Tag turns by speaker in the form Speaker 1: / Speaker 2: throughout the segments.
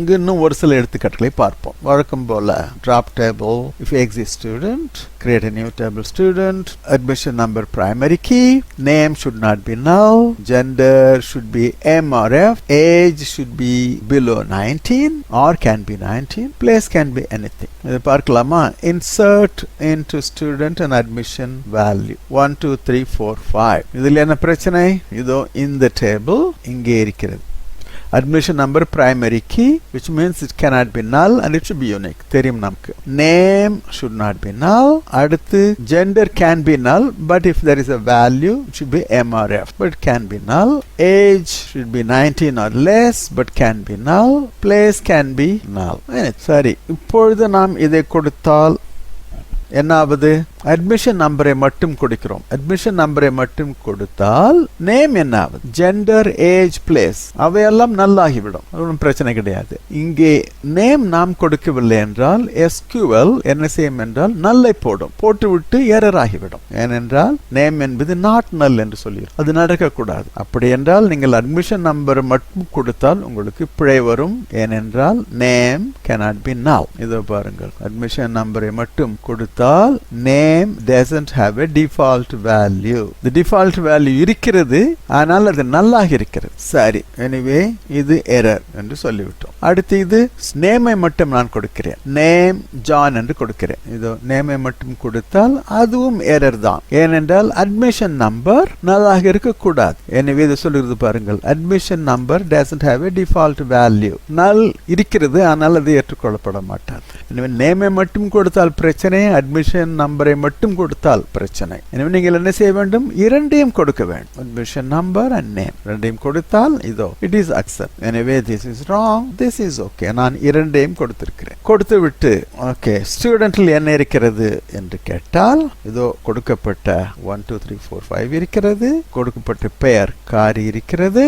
Speaker 1: இங்க இன்னும் ஒரு சில எடுத்துக்காட்டுகளை பார்ப்போம் வழக்கம் போல drop table if exist student create a new table student admission number primary key name should not be null gender should be M or F age should be below 19 or can be 19 place can be anything இது பார்க்கலாமா insert into student and admission value 1 2 3 4 5 இதில் என்ன பிரச்சனை இதோ இந்த table இங்கே இருக்கிறது admission number primary key which means it cannot be null and it should be unique தெரியும் நமக்கு name should not be null அடுத்து gender can be null but if there is a value it should be M or F but it can be null age should be 19 or less but can be null place can be null சரி இப்பொழுது நாம் இதை கொடுத்தால் என்ன ஆகுது admission நம்பரை மட்டும் கொடுக்கிறோம். அட்மிஷன் நம்பரை மட்டும் கொடுத்தால் நேம் என்ன ஆகுது ஜெண்டர் ஏஜ் பிளேஸ் அவையெல்லாம் நல்லாகிவிடும். ஒன்றும் பிரச்சனை கிடையாது. இங்கே நேம் நாம் கொடுக்கவில்லை என்றால் எஸ்கியூஎல் என்ன செய்யும் என்றால் நல்லை போடும். போட்டுவிட்டு எரர் ஆகிவிடும். ஏனென்றால் நேம் என்பது நாட் நல் என்று சொல்லிடும் அது நடக்கக்கூடாது. அப்படி என்றால் நீங்கள் அட்மிஷன் நம்பர் மட்டும் கொடுத்தால் உங்களுக்கு பிழை வரும். ஏனென்றால் நேம் கேனாட் பி நாவ் இதோ பாருங்கள். அட்மிஷன் நம்பரை மட்டும் கொடுத்தால் name doesn't have a default value. The default value இருக்கிறது ஆனால் அது நல்லாக இருக்கிறது. சரி எனவே இது எரர் என்று சொல்லிவிட்டோம். அடுத்து இது நேமை மட்டும் நான் கொடுக்கிறேன். நேம் ஜான் என்று கொடுக்கிறேன். இதோ நேமை மட்டும் கொடுத்தால் அதுவும் எரர் தான். ஏனென்றால் அட்மிஷன் நம்பர் நல்லாக இருக்கக்கூடாது. எனவே இதை சொல்லுகிறது பாருங்கள். Admission number doesn't have a default value null இருக்கிறது ஆனால் அது ஏற்றுக்கொள்ளப்பட மாட்டாது. எனவே நேமை மட்டும் கொடுத்தால் பிரச்சனை அட்மிஷன் நம்பரை மட்டும் கொடுத்தால் பிரச்சனை. எனவே நீங்கள் என்ன செய்ய வேண்டும்? இரண்டையும் கொடுக்க வேண்டும். அட்மிஷன் நம்பர் அண்ட் நேம் இரண்டையும் கொடுத்தால் இதோ இட் இஸ் அக்செப்ட் எனவே this is wrong this is okay நான் இரண்டையும் கொடுத்திருக்கிறேன். கொடுத்து விட்டு ஓகே ஸ்டூடெண்டில் என்ன இருக்கிறது என்று கேட்டால் இதோ கொடுக்கப்பட்ட one two three four five இருக்கிறது. கொடுக்கப்பட்ட பெயர் காரி இருக்கிறது.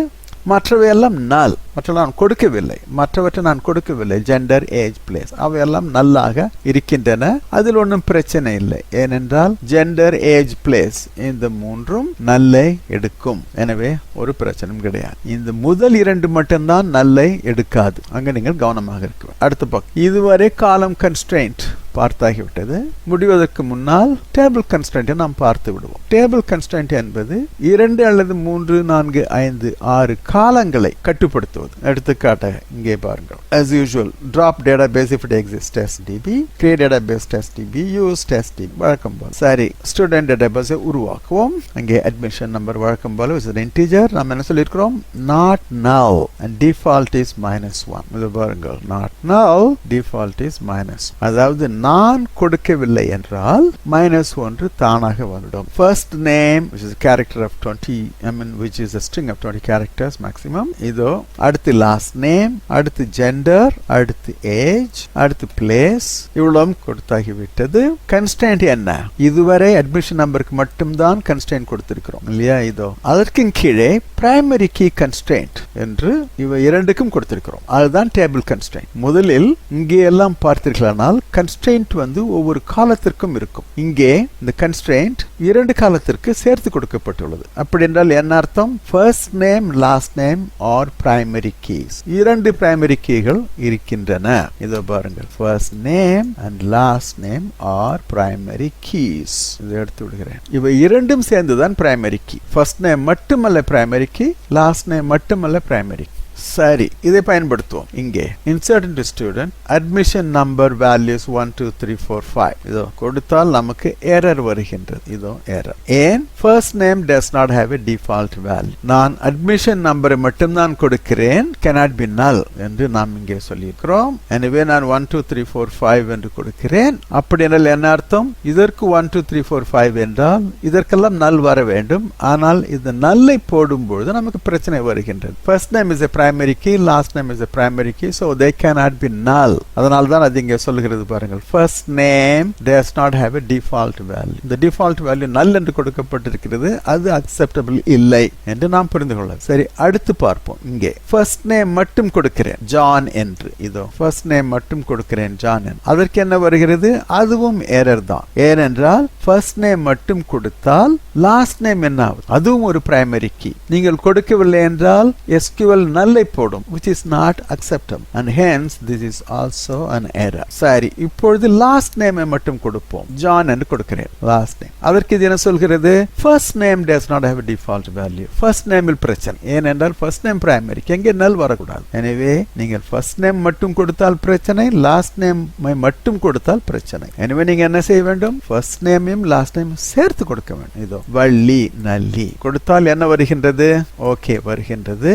Speaker 1: மற்றவையெல்லாம் நல். மற்ற நான் கொடுக்கவில்லை. மற்றவற்றை நான் கொடுக்கவில்லை. ஜெண்டர் ஏஜ் பிளேஸ் அவையெல்லாம் நல்லாக இருக்கின்றன. அதில் ஒன்றும் பிரச்சனை இல்லை. ஏனென்றால் ஜெண்டர் ஏஜ் பிளேஸ் இந்த மூன்றும் நல்லை எடுக்கும். எனவே ஒரு பிரச்சனையும் கிடையாது. இந்த முதல் இரண்டு மட்டும்தான் நல்லை எடுக்காது. அங்கே நீங்கள் கவனமாக இருக்க அடுத்த பக்கம். இதுவரை காலம் கன்ஸ்ட்ரெயின்ட் பார்த்தாகிவிட்டது. முடிவதற்கு முன்னால் டேபிள் கன்ஸ்டன்ட்டை நாம் பார்த்து விடுவோம். டேபிள் கன்ஸ்டன்ட் என்பது இரண்டு அல்லது மூன்று நான்கு ஐந்து ஆறு காலங்களை கட்டுப்படுத்துவது. எடுத்துக்காட்டாக இங்கே பாருங்கள். As usual drop database if it exists test db create database test db use test db வழக்கம் போல். சரி ஸ்டூடெண்ட் டேட்டாபேஸ் உருவாக்குவோம். அங்கே அட்மிஷன் நம்பர் வழக்கம் போல இஸ் an integer. நாம் என்ன சொல்லியிருக்கிறோம்? not null and default is minus 1 இது பாருங்கள் not null default is minus அதாவது நான் கொடுக்கவில்லை என்றால் மைனஸ் ஒன்று தானாக வந்துடும். First name which is character of twenty I mean which is string of twenty characters maximum இதோ அடுத்து லாஸ்ட் நேம் அடுத்து ஜெண்டர் அடுத்து ஏஜ் அடுத்து பிளேஸ் இவ்வளவும் கொடுத்தாகிவிட்டது. கன்ஸ்டன்ட் என்ன? இதுவரை அட்மிஷன் நம்பருக்கு மட்டும்தான் கன்ஸ்டன்ட் கொடுத்திருக்கிறோம் இல்லையா? இதோ அதற்கு கீழே பிரைமரி கீ கன்ஸ்டன்ட் என்று இவை இரண்டுக்கும் கொடுத்திருக்கிறோம். அதுதான் டேபிள் கன்ஸ்டன்ட் முதலில் இங்கே எல்லாம் பார்த்தீர்களானால் கன்ஸ்டன்ட் வந்து ஒவ்வொரு காலத்திற்கும் இருக்கும். இங்கே இந்த கன்ஸ்ட்ரெயின்ட் இரண்டு காலத்திற்கு சேர்த்து கொடுக்கப்பட்டுள்ளது. அப்படி என்றால் என்ன அர்த்தம்? First name last name are primary keys இரண்டு பிரைமரி கீகள் இருக்கின்றன. இதோ பாருங்கள். First name and last name are primary keys இதை எடுத்து விடுகிறேன். இவை இரண்டும் சேர்ந்துதான் பிரைமரி கீ ஃபர்ஸ்ட் நேம் மட்டுமல்ல பிரைமரி கீ லாஸ்ட் நேம் மட்டுமல்ல பிரைமரி சரி இதை பயன்படுத்துவோம். இங்கே insert into student admission number values one two three four five இதோ கொடுத்தால் நமக்கு எரர் வருகின்றது. இதோ எரர் ஏன்? First name does not have a default value நான் அட்மிஷன் நம்பரை மட்டும்தான் கொடுக்கிறேன். கெனாட் பி நல் என்று நாம் இங்கே சொல்லியிருக்கிறோம். எனவே நான் 1 2 3 4 5 என்று கொடுக்கிறேன். அப்படி என்றால் என்ன அர்த்தம்? இதற்கு 1 2 3 4 5 என்றால் இதற்கெல்லாம் நல் வர வேண்டும். ஆனால் இந்த நல்லை போடும்பொழுது நமக்கு பிரச்சனை வருகின்றது. First name is a prime primary key last name is a primary key so they cannot be null. அதனால தான் அது இங்கே சொல்லுகிறது பாருங்கள். First name does not have a default value. இந்த default value null என்று கொடுக்கப்பட்டிருக்கிறது. அது acceptable இல்லை என்று நாம் புரிந்து கொள்ள சரி அடுத்து பார்ப்போம். இங்கே. First name மட்டும் கொடுக்கிறேன். ஜான் என்று. இதோ first name மட்டும் கொடுக்கிறேன் ஜான் என்று. அதற்கு என்ன வருகிறது? அதுவும் ஏரர் தான். ஏனென்றால் first name மட்டும் கொடுத்தால் லாஸ்ட் நேம் என்ன ஆகுது அதுவும் ஒரு பிரைமரி கீ நீங்கள் கொடுக்கவில்லை என்றால் எஸ்கியூஎல் நல் நல்லை போடும் which is not acceptable. And hence this is also an error. சரி இப்பொழுது லாஸ்ட் நேமை மட்டும் கொடுப்போம். ஜான் என்று கொடுக்கிறேன். லாஸ்ட் நேம் அதற்கு இது என்ன சொல்கிறது? First name does not have default value first நேமில் பிரச்சனை. ஏனென்றால் ஃபர்ஸ்ட் நேம் பிரைமரி எங்கே நல் வரக்கூடாது. எனவே நீங்கள் ஃபர்ஸ்ட் நேம் மட்டும் கொடுத்தால் பிரச்சனை லாஸ்ட் நேம் மட்டும் கொடுத்தால் பிரச்சனை. எனவே நீங்க என்ன செய்ய வேண்டும்? ஃபர்ஸ்ட் நேமையும் லாஸ்ட் நேம் சேர்த்து கொடுக்க வேண்டும். இதோ வள்ளி நல்லி. கொடுத்தால் என்ன வருகின்றது? ஓகே வருகின்றது.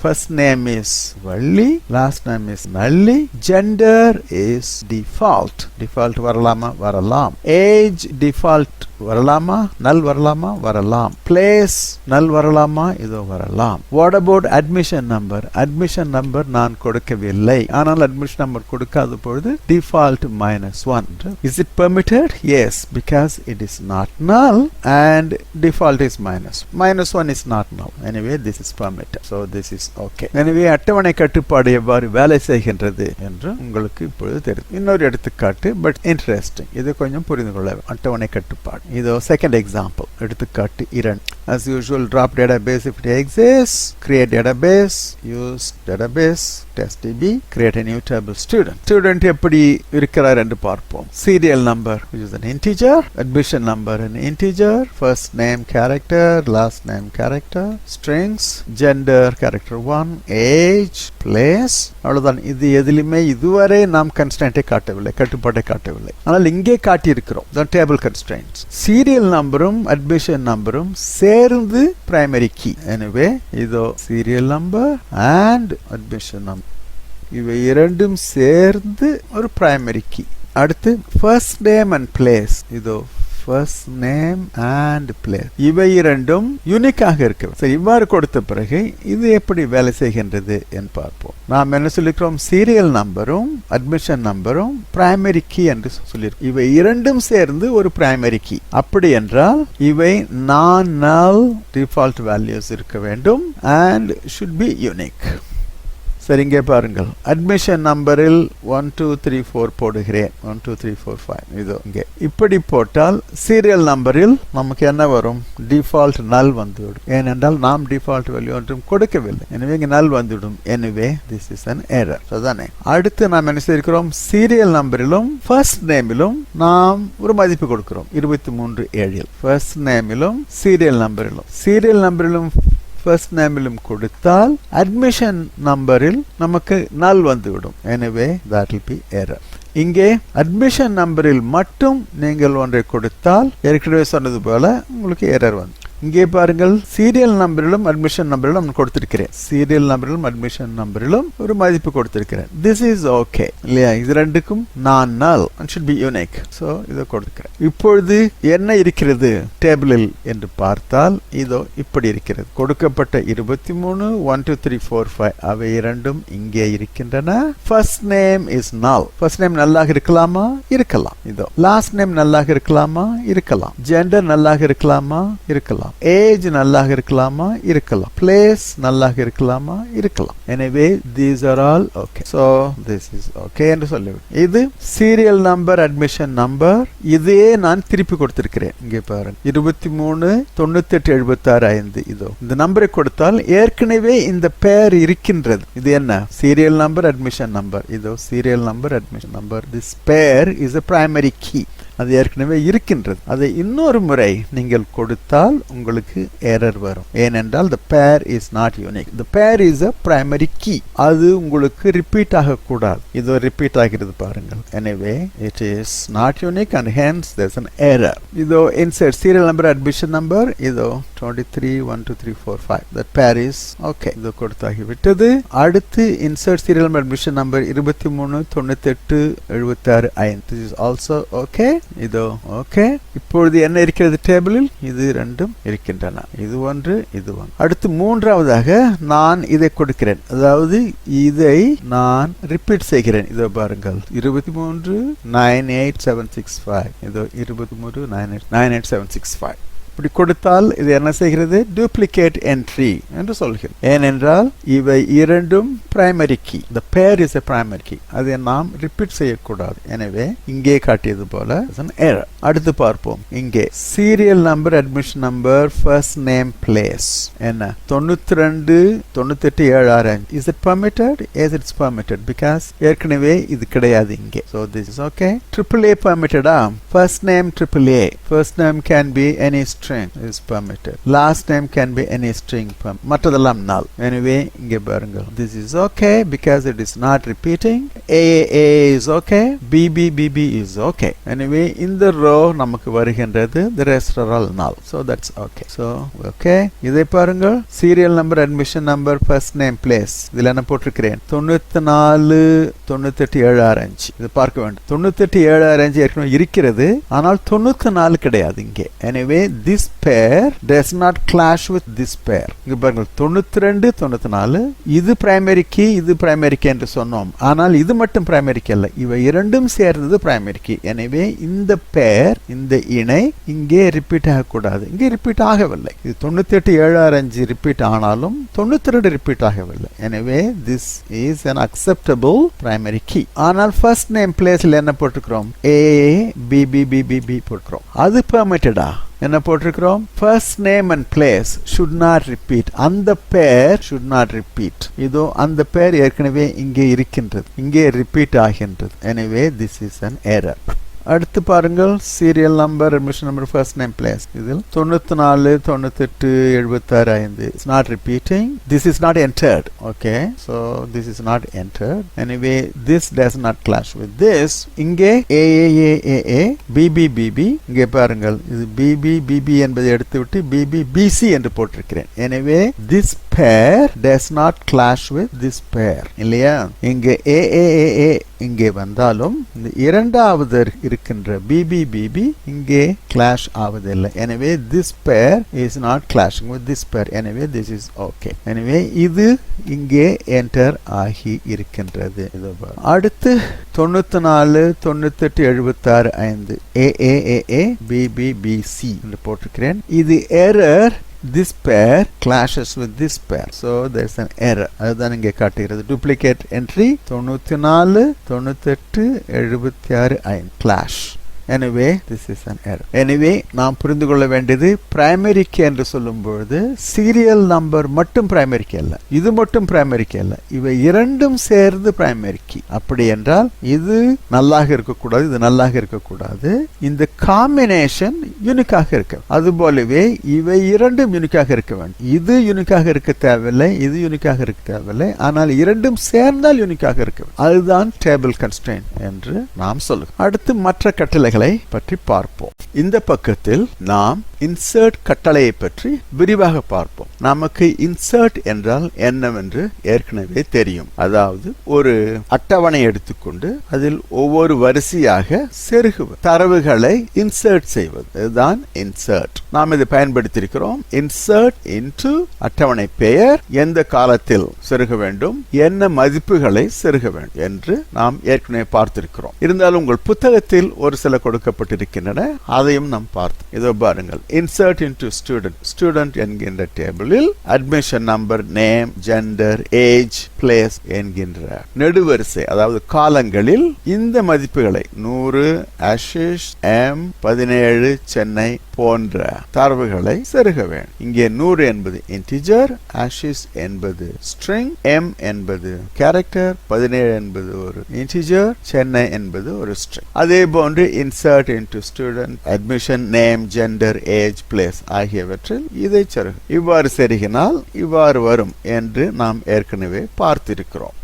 Speaker 1: First name is Valli, last name is Nalli. Gender is default. Default varalam varalam. Age default வரலாமா? நல் வரலாமா? வரலாம். பிளேஸ் நல் வரலாமா? இதோ வரலாம். What about admission number admission number நான் கொடுக்கவில்லை. ஆனால் அட்மிஷன் நம்பர் கொடுக்காத பொழுது default minus one is it permitted yes because it is not null and default is minus minus one is not null எனவே this is permitted so this is okay எனவே அட்டவணை கட்டுப்பாடு எவ்வாறு வேலை செய்கின்றது என்று உங்களுக்கு இப்பொழுது தெரியும். இன்னொரு எடுத்துக்காட்டு பட் இன்ட்ரெஸ்டிங் இது கொஞ்சம் புரிந்து கொள்ள அட்டவணை கட்டுப்பாடு. இதோ செகண்ட் எக்ஸாம்பிள் எடுத்துக்காட்டு இரண்டு as usual drop database if it exists create database use database Test db create a new table student student எப்படி இருக்கிறார் என்று பார்ப்போம் serial number which is an integer admission number an integer first name character last name character strings gender character 1 age place அவ்வளவுதான் இது எதிலுமே இதுவரை நாம் கன்ஸ்டன்ட்டை காட்டவில்லை கட்டுப்பாட்டை காட்டவில்லை ஆனால் இங்கே காட்டியிருக்கிறோம் தான் டேபிள் கன்ஸ்டன்ட்ஸ் சீரியல் நம்பரும் அட்மிஷன் நம்பரும் சேர்ந்து பிரைமரி கீ எனவே இதோ serial number and admission number இவை இரண்டும் சேர்ந்து ஒரு பிரைமரி கீ அடுத்து ஃபர்ஸ்ட் நேம் அண்ட் பிளேஸ் இதோ ஃபர்ஸ்ட் நேம் அண்ட் பிளேஸ் இவை இரண்டும் யூனிக்காக இருக்கு சரி இவ்வாறு கொடுத்த பிறகு இது எப்படி வேலை செய்கின்றது என்று பார்ப்போம். நாம் என்ன சொல்லிக்கிறோம் சீரியல் நம்பரும் அட்மிஷன் நம்பரும் பிரைமரி கீ என்று சொல்லியிருக்கோம் இவை இரண்டும் சேர்ந்து ஒரு பிரைமரி கீ அப்படி என்றால் இவை நான் நல் டிஃபால்ட் வேல்யூஸ் இருக்க வேண்டும் அண்ட் ஷுட் பி யூனிக் சரி இங்கே பாருங்கள் அட்மிஷன் நம்பரில் ஒன் டூ த்ரீ ஃபோர் போடுகிறேன். One two three four five இதோ இங்கே. இப்படி போட்டால் சீரியல் நம்பரில் நமக்கு என்ன வரும்? டிஃபால்ட் நல் வந்துவிடும். ஏனென்றால் நாம் டிஃபால்ட் வேல்யூ ஒன்றும் கொடுக்கவில்லை. எனவே இங்கே நல் வந்துவிடும். எனவே திஸ் இஸ் அன் ஏரர் அதுதானே அடுத்து நாம் என்ன செய்திருக்கிறோம்? சீரியல் நம்பரிலும் ஃபர்ஸ்ட் நேமிலும் நாம் ஒரு மதிப்பு கொடுக்கிறோம். இருபத்தி மூன்று ஏழில். ஃபர்ஸ்ட் நேமிலும் சீரியல் நம்பரிலும் சீரியல் நம்பரிலும் ஃபர்ஸ்ட் நேமிலும் கொடுத்தால் அட்மிஷன் நம்பரில் நமக்கு நல் வந்துவிடும். எனவே தட் வில் பி எரர் இங்கே அட்மிஷன் நம்பரில் மட்டும் நீங்கள் ஒன்றை கொடுத்தால் ஏற்கனவே சொன்னது போல உங்களுக்கு எரர் வந்து இங்கே பாருங்கள் சீரியல் நம்பரிலும் அட்மிஷன் நம்பரிலும் நான் கொடுத்திருக்கிறேன். சீரியல் நம்பரிலும் அட்மிஷன் நம்பரிலும் ஒரு மதிப்பு கொடுத்திருக்கிறேன். திஸ் இஸ் ஓகே இல்லையா? இது ரெண்டுக்கும் நான் நல் ஷுட் பி யூனிக் ஸோ இதை கொடுக்கிறேன். இப்பொழுது என்ன இருக்கிறது? டேபிளில் என்று பார்த்தால் இதோ இப்படி இருக்கிறது. கொடுக்கப்பட்ட இருபத்தி மூணு one two three four five அவை இரண்டும் இங்கே இருக்கின்றன. First name is null first name நல்லாக இருக்கலாமா? இருக்கலாம். இதோ லாஸ்ட் நேம் நல்லாக இருக்கலாமா? இருக்கலாம். ஜெண்டர் நல்லாக இருக்கலாமா? இருக்கலாம். ஏஜ் நல்லாக இருக்கலாமா? இருக்கலாம். பிளேஸ் நல்லாக இருக்கலாமா? இருக்கலாம். எனவே these are all okay so this is okay என்று சொல்லிவிடும் இது சீரியல் நம்பர் அட்மிஷன் நம்பர் இதே நான் திருப்பி கொடுத்திருக்கிறேன். இங்கே பாருங்க. இருபத்தி மூணு தொண்ணூத்தி எட்டு எழுபத்தி ஆறு ஐந்து. இதோ இந்த நம்பரை கொடுத்தால் ஏற்கனவே இந்த பெயர் இருக்கின்றது. இது என்ன? சீரியல் நம்பர் அட்மிஷன் நம்பர் இதோ serial number admission number this pair is a primary key அது ஏற்கனவே இருக்கின்றது அதை இன்னொரு முறை நீங்கள் கொடுத்தால் உங்களுக்கு எரர் வரும் ஏனென்றால் த pair is not unique the pair is a primary key அது உங்களுக்கு ரிப்பீட் ஆகக்கூடாது இது ரிப்பீட் ஆகிறது பாருங்கள் எனவே it is not unique and hence there's an error இதோ insert serial number admission number இதோ twenty three one two three four five the pair is okay இது கொடுத்தாகிவிட்டது அடுத்து insert serial number admission number இருபத்தி மூணு தொண்ணூத்தெட்டு எழுபத்தாறு ஐந்து இஸ் ஆல்சோ ஓகே இதோ ஓகே இப்பொழுது என்ன இருக்கிறது டேபிளில்? இது ரெண்டும் இருக்கின்றன. இது ஒன்று இது ஒன்று. அடுத்து மூன்றாவதாக நான் இதை கொடுக்கிறேன். அதாவது இதை நான் ரிப்பீட் செய்கிறேன். இதோ பாருங்கள். இருபத்தி மூன்று nine eight seven six five இதோ இருபத்தி மூன்று nine eight nine eight seven six five இப்படி கொடுத்தால் இது என்ன செய்கிறது? டூப்ளிகேட் என்ட்ரி என்று சொல்கிறது. ஏனென்றால் இவை இரண்டும் primary key the pair is a primary key அதை நாம் ரிப்பீட் செய்யக்கூடாது. எனவே இங்கே காட்டியது போல அடுத்து பார்ப்போம். இங்கே serial number admission number first name place என்ன? தொண்ணூத்தி ரெண்டு தொண்ணூத்தி எட்டு ஏழு ஆறு அஞ்சு. Is it permitted yes it's permitted because ஏற்கனவே இது கிடையாது இங்கே. So this is okay triple A பர்மிட்டடா first name triple A first name can be any string is permitted last name can be any string மற்றதெல்லாம் null எனவே இங்கே பாருங்கள். This is okay because it is not repeating A A is okay B B B B is okay எனவே இந்த row நமக்கு வருகின்றது the rest are all null so that's okay so okay இதை பாருங்கள். Serial number admission number first name place இதில் என்ன போட்டிருக்கிறேன்? தொண்ணூத்தி நாலு தொண்ணூத்தெட்டு ஏழு ஆறு அஞ்சு. இது பார்க்க வேண்டும். தொண்ணூத்தெட்டு ஏழு ஆறு அஞ்சு ஏற்கனவே இருக்கிறது. ஆனால் தொண்ணூத்தி நாலு கிடையாது இங்கே. எனவே this pair does not clash with this pair இங்க பாருங்கள் தொண்ணூத்தி ரெண்டு தொண்ணூத்தி நாலு இது பிரைமரி கீ இது பிரைமரி கீ என்று சொன்னோம். ஆனால் இது மட்டும் பிரைமரி கீ அல்ல. இவை இரண்டும் சேர்ந்தது பிரைமரி கீ எனவே இந்த பேர் இந்த இணை இங்கே ரிப்பீட் ஆகக்கூடாது. இங்கே ரிப்பீட் ஆகவில்லை. இது தொண்ணூத்தி எட்டு ஏழு ஆறு அஞ்சு ரிப்பீட் ஆனாலும் தொண்ணூத்தி ரெண்டு ரிப்பீட் ஆகவில்லை. எனவே this is an acceptable primary key ஆனால் ஃபர்ஸ்ட் நேம் பிளேஸ்ல என்ன போட்டுக்கிறோம் A B B B B B போட்டுக்கிறோம் அது பெர்மிட்டடா என்ன போட்டிருக்கிறோம்? First name and place should not repeat அந்த பேர் ஷுட் நாட் ரிப்பீட் இதோ அந்த பேர் ஏற்கனவே இங்கே இருக்கின்றது. இங்கே ரிப்பீட் ஆகின்றது. எனவே திஸ் இஸ் அன் ஏரர் அடுத்து பாருங்கள் serial number admission number first name place இதில் தொண்ணூத்தி நாலு தொண்ணூத்தெட்டு எழுபத்தாறு ஐந்து. It's not repeating this is not entered okay so this is not entered anyway this does not clash with this இங்கே A A A A B B BP இங்கே பாருங்கள். இது பிபி பிபி என்பதை எடுத்துவிட்டு பிபி பிசி என்று போட்டிருக்கிறேன். எனவே this pair does not clash with this pair இல்லையா? இங்கே ஏஏஏஏ இங்கே வந்தாலும் இந்த இரண்டாவது இருக்கின்ற பிபி பிபி இங்கே கிளாஷ் ஆவதில்லை. எனவே this pair is not clashing with this pair எனவே திஸ் இஸ் ஓகே எனவே இது இங்கே என்டர் ஆகி இருக்கின்றது. அடுத்து தொண்ணூத்தி நாலு தொண்ணூத்தெட்டு எழுபத்தாறு ஐந்து. ஏ ஏ ஏ ஏ பிபி பிசி என்று போட்டிருக்கிறேன். இது error this pair clashes with this pair so there's an error அதுதான் இங்கே காட்டுகிறது duplicate entry தொண்ணூற்றி நாலு தொண்ணூத்தெட்டு எழுபத்தி ஆறு ஐந்து clash எனவே திஸ் இஸ் அன் எரர் எனவே நாம் புரிந்து கொள்ள வேண்டியது பிரைமரி கே என்று சொல்லும் பொழுது சீரியல் நம்பர் மட்டும் பிரைமரி கே அல்ல. இது மட்டும் பிரைமரி கே அல்ல. இவை இரண்டும் சேர்ந்து பிரைமரி கீ அப்படி என்றால் இது நல்லாக இருக்கக்கூடாது இது நல்லாக இருக்கக்கூடாது. இந்த காம்பினேஷன் யூனிக்காக இருக்க அது போலவே இவை இரண்டும் யூனிக்காக இருக்க வேண்டும். இது யூனிக்காக இருக்க தேவையில்லை இது யூனிக்காக இருக்க தேவையில்லை. ஆனால் இரண்டும் சேர்ந்தால் யூனிக்காக இருக்க அதுதான் டேபிள் கன்ஸ்ட்ரெயின் என்று நாம் சொல்லுவோம் அடுத்து மற்ற கட்டளைகள் பற்றி பார்ப்போம். இந்த பக்கத்தில் நாம் இன்சர்ட் கட்டளையை பற்றி விரிவாக பார்ப்போம். நமக்கு இன்சர்ட் என்றால் என்னவென்று ஏற்கனவே தெரியும். அதாவது ஒரு அட்டவணை எடுத்துக்கொண்டு அதில் ஒவ்வொரு வரிசையாக செருகுவது தரவுகளை இன்சர்ட் செய்வது. இதுதான் இன்சர்ட் நாம் இதை பயன்படுத்தியிருக்கிறோம். இன்சர்ட் இன்டு அட்டவணை பெயர் எந்த காலத்தில் செருக வேண்டும் என்ன மதிப்புகளை செருக வேண்டும் என்று நாம் ஏற்கனவே பார்த்திருக்கிறோம். இருந்தாலும் உங்கள் புத்தகத்தில் ஒரு சில கொடுக்கப்பட்டிருக்கின்றன. அதையும் நாம் பார்த்தோம் இதோ பாருங்கள். இன்சர்ட் இன்டு ஸ்டூடெண்ட் ஸ்டூடெண்ட் என்கின்ற டேபிளில் admission number name gender age place என்கின்ற நெடுவரிசை அதாவது காலங்களில் இந்த மதிப்புகளை நூறு அஷிஷ் எம் பதினேழு சென்னை போன்ற தரவுகளை செருக வேண்டும். இங்கே நூறு என்பது இன்டிஜர் ஆஷிஸ் என்பது ஸ்ட்ரிங் எம் என்பது கேரக்டர் பதினேழு என்பது ஒரு இன்டிஜர் சென்னை என்பது ஒரு ஸ்ட்ரிங் அதே போன்று insert into student admission name gender age place ஆகியவற்றில் இதை செருகும் இவ்வாறு செருகினால் இவ்வாறு வரும் என்று நாம் ஏற்கனவே பார்த்திருக்கிறோம்.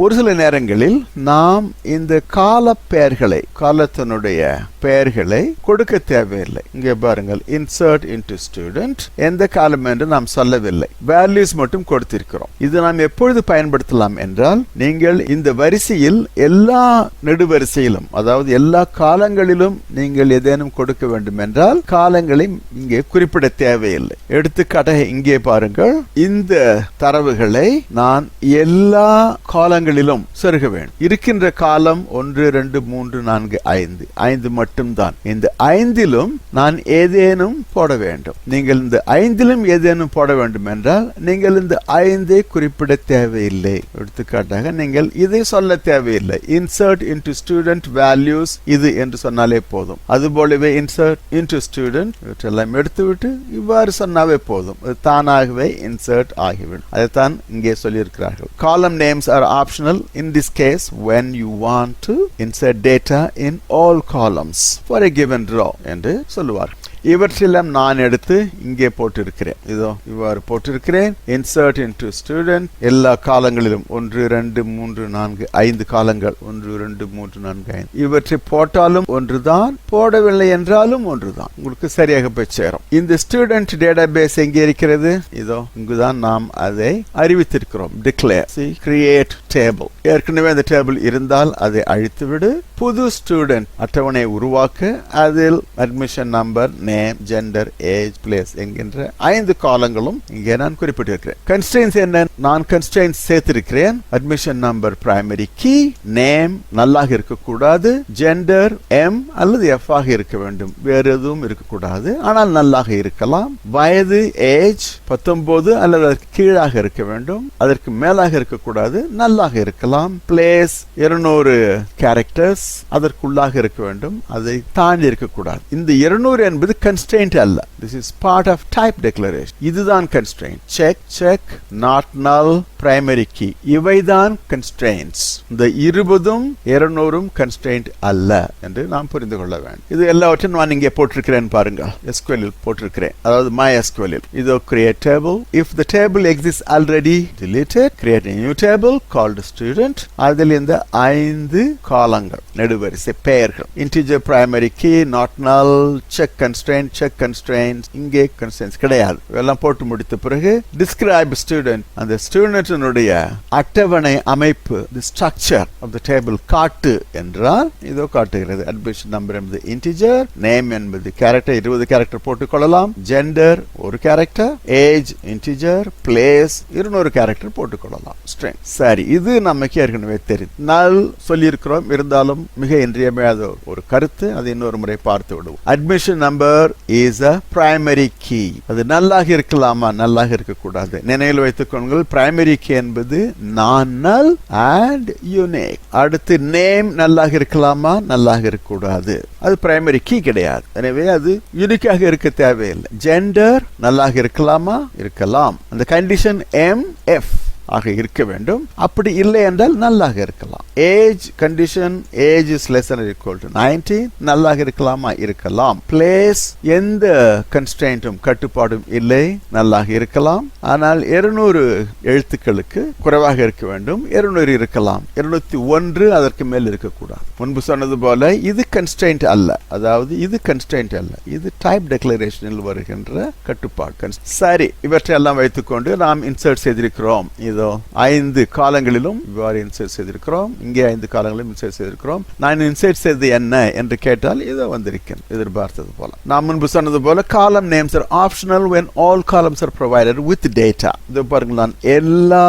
Speaker 1: ஒரு சில நேரங்களில் நாம் இந்த கால பெயர்களை காலத்தினுடைய பெயர்களை கொடுக்க தேவையில்லை. இங்கே பாருங்கள் இன்சர்ட் இன்டு ஸ்டூடெண்ட் எந்த காலம் என்று நாம் சொல்லவில்லை. வேல்யூஸ் மட்டும் கொடுத்திருக்கிறோம். இது நாம் எப்பொழுது பயன்படுத்தலாம் என்றால் நீங்கள் இந்த வரிசையில் எல்லா நெடுவரிசையிலும் அதாவது எல்லா காலங்களிலும் நீங்கள் ஏதேனும் கொடுக்க வேண்டும் என்றால் காலங்களை இங்கே குறிப்பிட தேவையில்லை. எடுத்துக்காட்டாக இங்கே பாருங்கள் இந்த தரவுகளை நான் எல்லா காலங்களும் காலங்களிலும் செருக வேண்டும். இருக்கின்ற காலம் ஒன்று ரெண்டு மூன்று நான்கு ஐந்து. ஐந்து மட்டும்தான். இந்த ஐந்திலும் நான் ஏதேனும் போட வேண்டும். நீங்கள் இந்த ஐந்திலும் ஏதேனும் போட வேண்டும் என்றால் நீங்கள் இந்த ஐந்தை குறிப்பிட தேவையில்லை. எடுத்துக்காட்டாக நீங்கள் இதை சொல்ல தேவையில்லை. இன்சர்ட் இன்டு ஸ்டூடெண்ட் வேல்யூஸ் இது என்று சொன்னாலே போதும். அதுபோலவே இன்சர்ட் இன்டு ஸ்டூடெண்ட் இவற்றெல்லாம் எடுத்துவிட்டு இவ்வாறு சொன்னாவே போதும். தானாகவே இன்சர்ட் ஆகிவிடும். அதைத்தான் இங்கே சொல்லியிருக்கிறார்கள். Column names are optional in this case when you want to insert data in all columns for a given row என்று சொல்லுவார் இவற்றெல்லாம் நான் எடுத்து இங்கே போட்டிருக்கிறேன். இதோ இவ்வாறு போட்டிருக்கிறேன். இன்சர்ட் இன்டு ஸ்டூடெண்ட் எல்லா காலங்களிலும் ஒன்று ரெண்டு மூன்று நான்கு ஐந்து காலங்கள். ஒன்று ரெண்டு மூன்று நான்கு ஐந்து. இவற்றை போட்டாலும் ஒன்றுதான் போடவில்லை என்றாலும் ஒன்றுதான். உங்களுக்கு சரியாக போய் சேரும். இந்த ஸ்டூடெண்ட் டேட்டா பேஸ் எங்கே இருக்கிறது? இதோ இங்குதான் நாம் அதை அறிவித்திருக்கிறோம். டிக்ளேர் கிரியேட் டேபிள் ஏற்கனவே அந்த டேபிள் இருந்தால் அதை அழித்துவிடு. புது ஸ்டூடெண்ட் அட்டவணை உருவாக்க. அதில் admission number name gender age place என்கின்ற ஐந்து காலங்களும் இங்கே நான் குறிப்பிட்டிருக்கிறேன். கன்ஸ்டன்ஸ் என்ன? நான் கன்ஸ்டன்ஸ் சேர்த்திருக்கிறேன். Admission number primary key name நல்லாக இருக்கக்கூடாது. ஜெண்டர் எம் அல்லது எஃப் ஆக இருக்க வேண்டும். வேறு எதுவும் இருக்கக்கூடாது. ஆனால் நல்லாக இருக்கலாம். வயது ஏஜ் பத்தொன்பது அல்லது அதற்கு கீழாக இருக்க வேண்டும். அதற்கு மேலாக இருக்கக்கூடாது. நல்லாக இருக்கலாம். பிளேஸ் இருநூறு கேரக்டர்ஸ் அதற்குள்ளாக இருக்க வேண்டும். அதை தாண்டி இருக்கக்கூடாது. இந்த இருநூறு என்பது கன்ஸ்டன்ட் அல்ல this is part of type declaration இதுதான் constraint check check not null primary key இவைதான் கன்ஸ்டெயின்ஸ் இந்த இருபதும் இருநூறும் கன்ஸ்டெயின்ட் அல்ல என்று நாம் புரிந்து கொள்ள வேண்டும். இது எல்லாவற்றையும் நான் இங்கே போட்டிருக்கிறேன் பாருங்க எஸ்குவலில் போட்டிருக்கிறேன். அதாவது மை எஸ்குவலில் இதோ create table if the table exist already deleted create new table table student அதில் இந்த ஐந்து காலங்கள் நெடுவரிசை பெயர்கள். Integer primary key not null check constraint check constraints இங்கே கன்ஸ்டெயின்ஸ் கிடையாது. இதெல்லாம் போட்டு முடித்த பிறகு டிஸ்கிரைப் ஸ்டூடெண்ட் அந்த ஸ்டூடெண்ட் ஸ்டூடெண்ட்டினுடைய அட்டவணை அமைப்பு the structure of the table காட்டு என்றால் இதோ காட்டுகிறது. அட்மிஷன் நம்பர் என்பது இன்டிஜர் நேம் என்பது கேரக்டர் இருபது கேரக்டர் போட்டுக் கொள்ளலாம் ஜெண்டர் ஒரு கேரக்டர் ஏஜ் இன்டிஜர் பிளேஸ் இருநூறு கேரக்டர் போட்டுக்கொள்ளலாம். ஸ்ட்ரெங் சரி இது நமக்கு ஏற்கனவே தெரியும். நல் சொல்லியிருக்கிறோம். இருந்தாலும் மிக இன்றியமையாத ஒரு கருத்து. அதை இன்னொரு முறை பார்த்து விடுவோம். Admission number is a primary key அது நல்லாக இருக்கலாமா? நல்லாக இருக்கக்கூடாது. நினைவில் வைத்துக் கொள்ளுங்கள். பிரைமரி கீ என்பது நானல் அண்ட் யூனிக் அடுத்து நேம் நல்லாக இருக்கலாமா? நல்லாக இருக்கக்கூடாது. அது பிரைமரி கீ கிடையாது. எனவே அது யூனிக்காக இருக்க தேவையில்லை. ஜெண்டர் நல்லாக இருக்கலாமா? இருக்கலாம். அந்த கண்டிஷன் எம் எஃப் ஆக இருக்க வேண்டும். அப்படி இல்லை என்றால் நல்லாக இருக்கலாம். Age condition age is less equal to ninety நல்லாக இருக்கலாமா? இருக்கலாம். பிளேஸ் எந்த கன்ஸ்டன்ட்டும் கட்டுப்பாடும் இல்லை. நல்லாக இருக்கலாம். ஆனால் இருநூறு எழுத்துக்களுக்கு குறைவாக இருக்க வேண்டும். இருநூறு இருக்கலாம். இருநூத்தி ஒன்று அதற்கு மேல் இருக்கக்கூடாது. முன்பு சொன்னது போல இது கன்ஸ்டன்ட் அல்ல. அதாவது இது கன்ஸ்டன்ட் அல்ல. இது டைப் டெக்ளரேஷனில் வருகின்ற கட்டுப்பாடு. சரி இவற்றையெல்லாம் வைத்துக்கொண்டு நாம் இன்சர்ட் செய்திருக்கிறோம். இதோ ஐந்து காலங்களிலும் இவ்வாறு இன்சைட் செய்திருக்கிறோம். இங்கே ஐந்து காலங்களிலும் இன்சைட் செய்திருக்கிறோம். நான் இன்சைட் செய்தது என்ன என்று கேட்டால் இதோ வந்திருக்கேன் எதிர்பார்த்தது போல. நான் முன்பு சொன்னது போல column names are optional when all columns are provided with data இது பாருங்கள் நான் எல்லா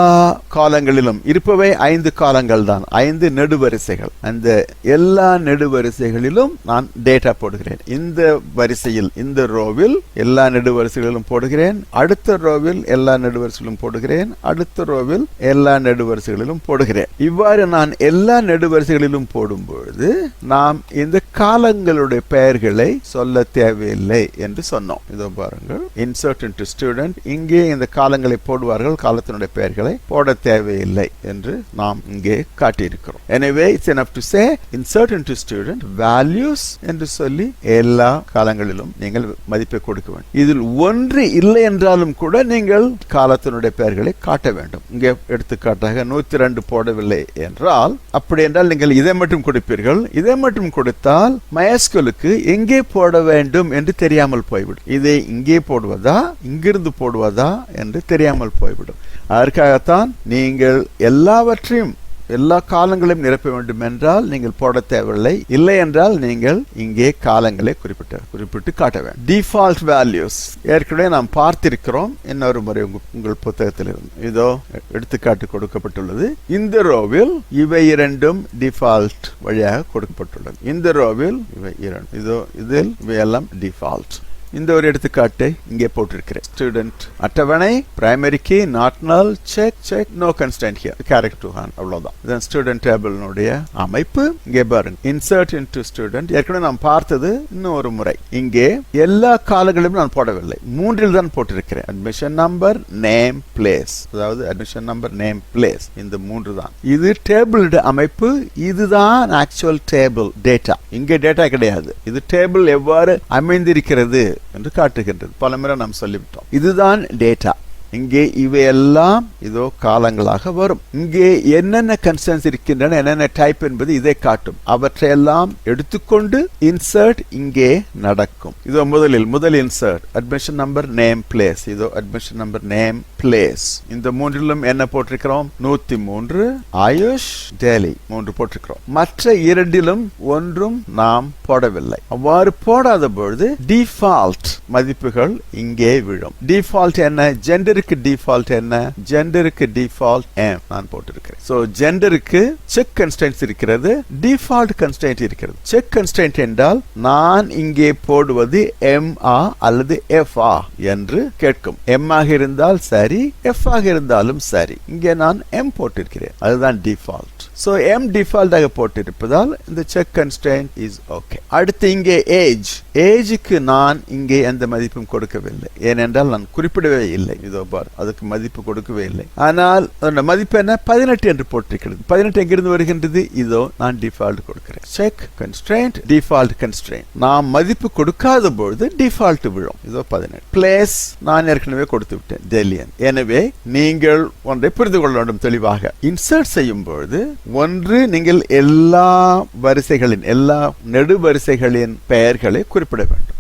Speaker 1: காலங்களிலும் இருப்பவை ஐந்து காலங்கள் தான். ஐந்து நெடுவரிசைகள். அந்த எல்லா நெடுவரிசைகளிலும் நான் டேட்டா போடுகிறேன். இந்த வரிசையில் இந்த ரோவில் எல்லா நெடுவரிசைகளிலும் போடுகிறேன். அடுத்த ரோவில் எல்லா நெடுவரிசைகளிலும் போடுகிறேன். அடுத்த ரோவில் எல்லா நெடுவரிசைகளிலும் போடுகிறேன். இவ்வாறு நான் எல்லா நெடுவரிசைகளிலும் போடும் பொழுது நாம் இந்த காலங்களுடைய பெயர்களை சொல்ல தேவையில்லை என்று சொன்னோம். இதோ பாருங்கள். இன்சர்ட் இன்டு ஸ்டூடெண்ட் இங்கே இந்த காலங்களை போடுவார்கள் காலத்தினுடைய பெயர்களை போட தேவையில்லை என்று நாம் இங்கே காட்டியிருக்கிறோம். எனவே it's enough to say insert into student values என்று சொல்லி எல்லா காலங்களிலும் நீங்கள் மதிப்பை கொடுக்க வேண்டும். இதில் ஒன்று இல்லை என்றாலும் கூட நீங்கள் காலத்தினுடைய பெயர்களை காட்ட வேண்டும். இங்கே எடுத்துக்காட்டாக நூற்றி ரெண்டு போடவில்லை என்றால் அப்படி என்றால் நீங்கள் இதை மட்டும் கொடுப்பீர்கள். இதை மட்டும் கொடுத்தால் மயஸ்கலுக்கு எங்கே போட வேண்டும் என்று தெரியாமல் போய்விடும். இதை இங்கே போடுவதா இங்கிருந்து போடுவதா என்று தெரியாமல் போய்விடும். அதற்காகத்தான் நீங்கள் எல்லாவற்றையும் எல்லா காலங்களையும் நிரப்ப வேண்டும் என்றால் நீங்கள் போட தேவையில்லை. இல்லை என்றால் நீங்கள் இங்கே காலங்களை குறிப்பிட்ட குறிப்பிட்டு காட்ட வேண்டும் டிஃபால்ட் வேல்யூஸ் ஏற்கனவே நாம் பார்த்திருக்கிறோம். இன்னொரு முறை உங்கள் புத்தகத்தில் இருந்து இதோ எடுத்துக்காட்டு கொடுக்கப்பட்டுள்ளது. இந்த ரோவில் இவை இரண்டும் டிஃபால்ட் வழியாக கொடுக்கப்பட்டுள்ளது. இந்த ரோவில் இவை இரண்டு. இதோ இதில் இவையெல்லாம் டிஃபால்ட் இந்த ஒரு எடுத்துக்காட்டை இங்கே போட்டிருக்கிறேன். ஸ்டூடெண்ட் அட்டவணை primary key not null check check no constraint here character two ஹான் அவ்வளோதான் இதன் ஸ்டூடெண்ட் டேபிளினுடைய அமைப்பு இங்கே பாருங்க. இன்சர்ட் இன்டு ஸ்டூடெண்ட் ஏற்கனவே நாம் பார்த்தது இன்னும் ஒரு முறை. இங்கே எல்லா காலங்களிலும் நான் போடவில்லை. மூன்றில் தான் போட்டிருக்கிறேன். அட்மிஷன் நம்பர் நேம் பிளேஸ் அதாவது அட்மிஷன் நம்பர் நேம் பிளேஸ் இந்த மூன்று தான். இது டேபிள் அமைப்பு. இதுதான் ஆக்சுவல் டேபிள் டேட்டா இங்கே டேட்டா கிடையாது. இது டேபிள் எவ்வாறு அமைந்திருக்கிறது? என்று காட்டுகின்றது. பலமுறை நாம் சொல்லிவிட்டோம். இதுதான் டேட்டா இங்கே இவையெல்லாம் இதோ காலங்களாக வரும். இங்கே என்னென்ன கன்சர்ன்ஸ் இருக்கின்றன என்னென்ன டைப் என்பது இதை காட்டும். அவற்றையெல்லாம் எடுத்துக்கொண்டு இன்சர்ட் இங்கே நடக்கும். இதோ முதலில் முதல் insert admission number name place இதோ அட்மிஷன் நம்பர் நேம் பிளேஸ் இந்த மூன்றிலும் என்ன போட்டிருக்கிறோம்? நூத்தி மூன்று ஆயுஷ் டெல்லி மூன்று போட்டிருக்கிறோம். மற்ற இரண்டிலும் ஒன்றும் நாம் போடவில்லை. அவ்வாறு போடாத பொழுது டிஃபால்ட் மதிப்புகள் இங்கே விழும். டிஃபால்ட் என்ன? ஜெண்டருக்கு டிஃபால்ட் என்ன? ஜெண்டருக்கு டிஃபால்ட் எம் நான் போட்டிருக்கிறேன். சோ ஜெண்டருக்கு செக் கன்ஸ்டன்ட் இருக்கிறது டிஃபால்ட் கன்ஸ்டன்ட் இருக்கிறது. செக் கன்ஸ்டன்ட் என்றால் நான் இங்கே போடுவது எம் ஆ அல்லது எஃப் ஆ என்று கேட்கும். எம் ஆக இருந்தால் சரி எஃப் ஆக இருந்தாலும் சரி. இங்கே நான் எம் போட்டிருக்கிறேன். அதுதான் டிஃபால்ட் சோ எம் டிஃபால்ட்டாக போட்டிருப்பதால் இந்த செக் கன்ஸ்டன்ட் இஸ் ஓகே அடுத்து இங்கே ஏஜ் ஏஜுக்கு நான் இங்கே எந்த மதிப்பும் கொடுக்கவில்லை. ஏனென்றால் நான் குறிப்பிடவே இல்லை. இதோ பார் அதுக்கு மதிப்பு கொடுக்கவே இல்லை. ஆனால் அதோட மதிப்பு என்ன? பதினெட்டு என்று போட்டிருக்கிறது. பதினெட்டு எங்கிருந்து வருகின்றது? இதோ நான் டிஃபால்ட் கொடுக்கிறேன். செக் கன்ஸ்ட்ரெயின்ட் டிஃபால்ட் கன்ஸ்ட்ரெயின்ட் நாம் மதிப்பு கொடுக்காத பொழுது டிஃபால்ட் விழும். இதோ பதினெட்டு. பிளேஸ் நான் ஏற்கனவே கொடுத்து விட்டேன். டெல்லியன் எனவே நீங்கள் ஒன்றை புரிந்து கொள்ள வேண்டும் தெளிவாக. இன்சர்ட் செய்யும் பொழுது ஒன்று நீங்கள் எல்லா வரிசைகளின் எல்லா நெடுவரிசைகளின் பெயர்களை குறிப்பிட வேண்டும்.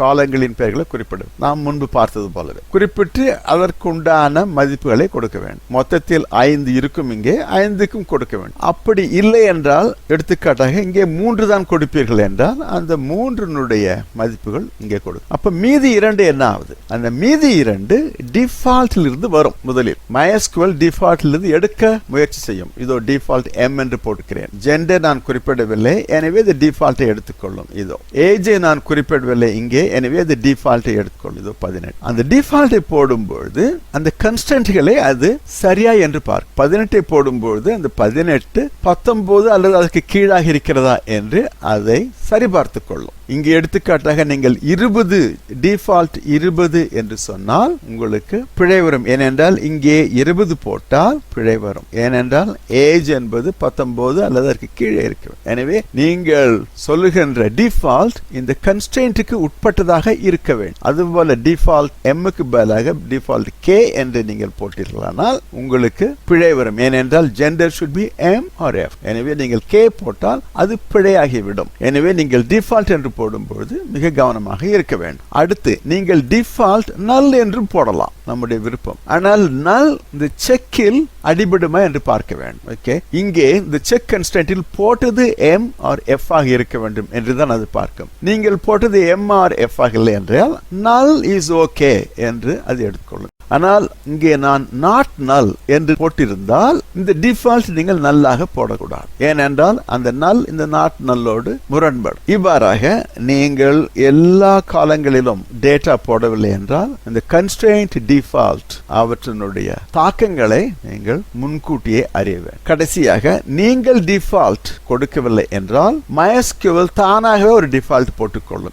Speaker 1: காலங்களின் பெயர்களை குறிப்பிடும். நாம் முன்பு பார்த்தது போலவே. குறிப்பிட்டு அதற்குண்டான மதிப்புகளை கொடுக்க வேண்டும். மொத்தத்தில் ஐந்து இருக்கும் இங்கே ஐந்துக்கும் கொடுக்க வேண்டும். அப்படி இல்லை என்றால் எடுத்துக்காட்டாக இங்கே மூன்று தான் கொடுப்பீர்கள் என்றால் அந்த மூன்றினுடைய மதிப்புகள் இங்கே கொடுக்கும். அப்ப மீதி இரண்டு என்ன ஆகுது? அந்த மீதி இரண்டு டிஃபால்ட்டில் இருந்து வரும் முதலில். மயஸ்குவல் டிஃபால்ட்டில் இருந்து எடுக்க முயற்சி செய்யும். இதோ டிஃபால்ட் எம் என்று போட்டுக்கிறேன். ஜெண்டர் நான் குறிப்பிடவில்லை. எனவே இது டிஃபால்ட்டை எடுத்துக்கொள்ளும். இதோ. ஏஜை நான் குறிப்பிடவில்லை. இங்கே எனவே அது டிஃபால்ட்டை எடுத்துக்கொள்ளுது பதினெட்டு. அந்த டிஃபால்ட்டை போடும்பொழுது அந்த கன்ஸ்டன்ட்களை அது சரியா என்று பார்க்கும் பதினெட்டை போடும்பொழுது அந்த பதினெட்டு பத்தொன்பது அல்லது அதுக்கு கீழாக இருக்கிறதா என்று அதை சரிபார்த்து கொள்ளும். இங்கே எடுத்துக்காட்டாக நீங்கள் இருபது டிஃபால்ட் இருபது என்று சொன்னால் உங்களுக்கு பிழை வரும். ஏனென்றால் இங்கே இருபது போட்டால் பிழை வரும். ஏனென்றால் ஏஜ் என்பது பத்தொன்பது அல்லது அதற்கு கீழே இருக்க எனவே நீங்கள் சொல்லுகின்ற டிஃபால்ட் இந்த கன்ஸ்டன்ட்டுக்கு உட்பட்டதாக இருக்க வேண்டும். அதுபோல டிஃபால்ட் எம்முக்கு பதிலாக டிஃபால்ட் கே என்று நீங்கள் போட்டீர்களானால் உங்களுக்கு பிழை வரும். ஏனென்றால் gender should be M or F எனவே நீங்கள் கே போட்டால் அது பிழையாகிவிடும். எனவே நீங்கள் டிஃபால்ட் என்று போடும்பொழுது மிக கவனமாக இருக்க வேண்டும். அடுத்து நீங்கள் டிஃபால்ட் நல் என்று போடலாம் நம்முடைய விருப்பம். ஆனால் நல் இந்த செக்கில் அடிபடுமா என்று பார்க்க வேண்டும் ஓகே இங்கே இந்த செக் கன்ஸ்டன்டில் போட்டது எம் ஆர் எஃப் ஆக இருக்க வேண்டும் என்றுதான் அது பார்க்கும். நீங்கள் போட்டது எம் ஆர் எஃப் ஆக இல்லை என்றால் நல் இஸ் ஓகே என்று அது எடுத்துக்கொள்ளும். ஆனால் இங்கே நான் நாட் நல் என்று போட்டிருந்தால் இந்த டிஃபால்ட் நீங்கள் நல்லாக போடக்கூடாது. ஏனென்றால் அந்த நல் இந்த நாட் நல்லோடு முரண்படும். இவ்வாறாக நீங்கள் எல்லா காலங்களிலும் டேட்டா போடவில்லை என்றால் இந்த கன்ஸ்டன்ட் டிஃபால்ட் அவற்றினுடைய தாக்கங்களை நீங்கள் முன்கூட்டியே அறிய வேண்டும். கடைசியாக நீங்கள் டிஃபால்ட் கொடுக்கவில்லை என்றால் மயஸ்கியூவல் தானாகவே ஒரு டிஃபால்ட் போட்டுக்கொள்ளும்.